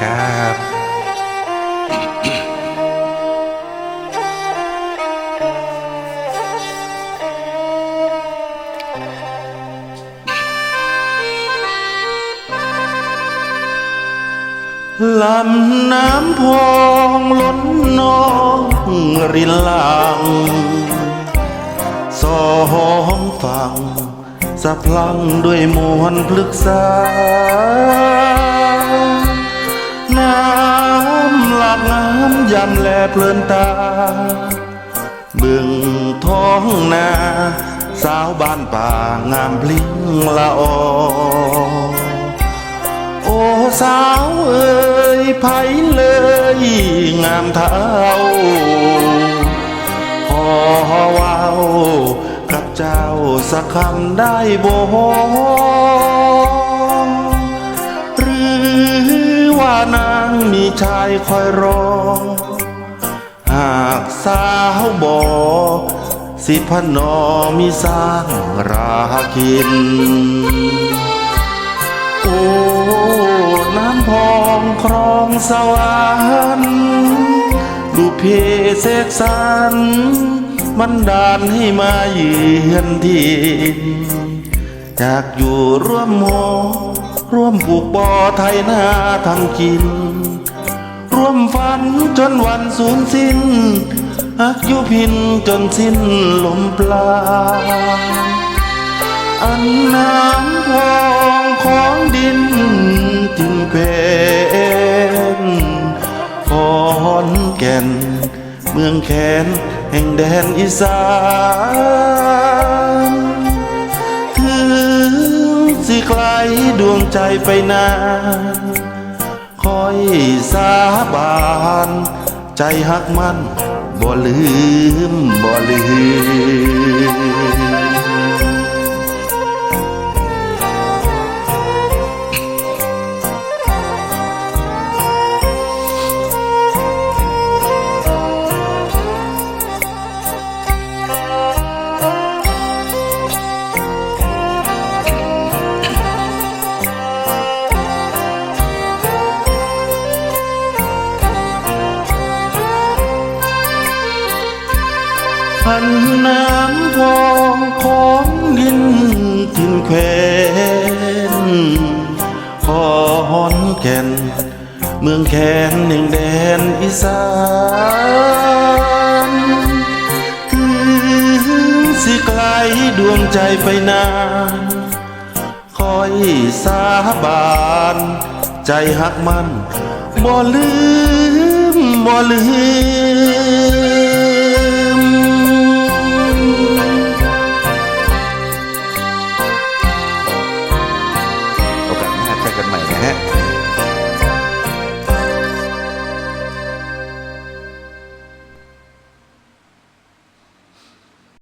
ครับลำน้ำพองล้นนองรินลัง สองฝั่งสะพลังด้วยมวลพลึกษาำยำแลเพลินตาบึงท้องนา สาวบ้านป่างามพลิ้งละออโอ้สาวเอ่ยไผเลยงามเท่าขอว้าวกับเจ้าสักคำได้บ่หรือว่านางมีชายคอยรอากสาวบอสิพนอมีสร้างราคิน โอ้ น้ำพองครองสวรรค์ดูเพเสกสรรมันดานให้มาเยือนทินอยากอยู่ร่วมโมร่วมปลูกบ่อไทยนาทำกิน ร่วมฝันจนวันสูญสิ้นอักยุพินจนสิ้นลมปลา อันน้ำพองของดินจึงเป็นขอนแก่น เมืองแคนแห่งแดนอีสานถึงสิไกลดวงใจไปนาน คอยสาบาน ใจหักมันบ่ลืมบ่ลืม พันน้ำพองของดินทินแควนขอนแก่น เมืองแคนหนึ่งแดนอีสานถึงสิไกลดวงใจไปนานคอยสาบานใจหักมันบ่ลืมบ่ลืม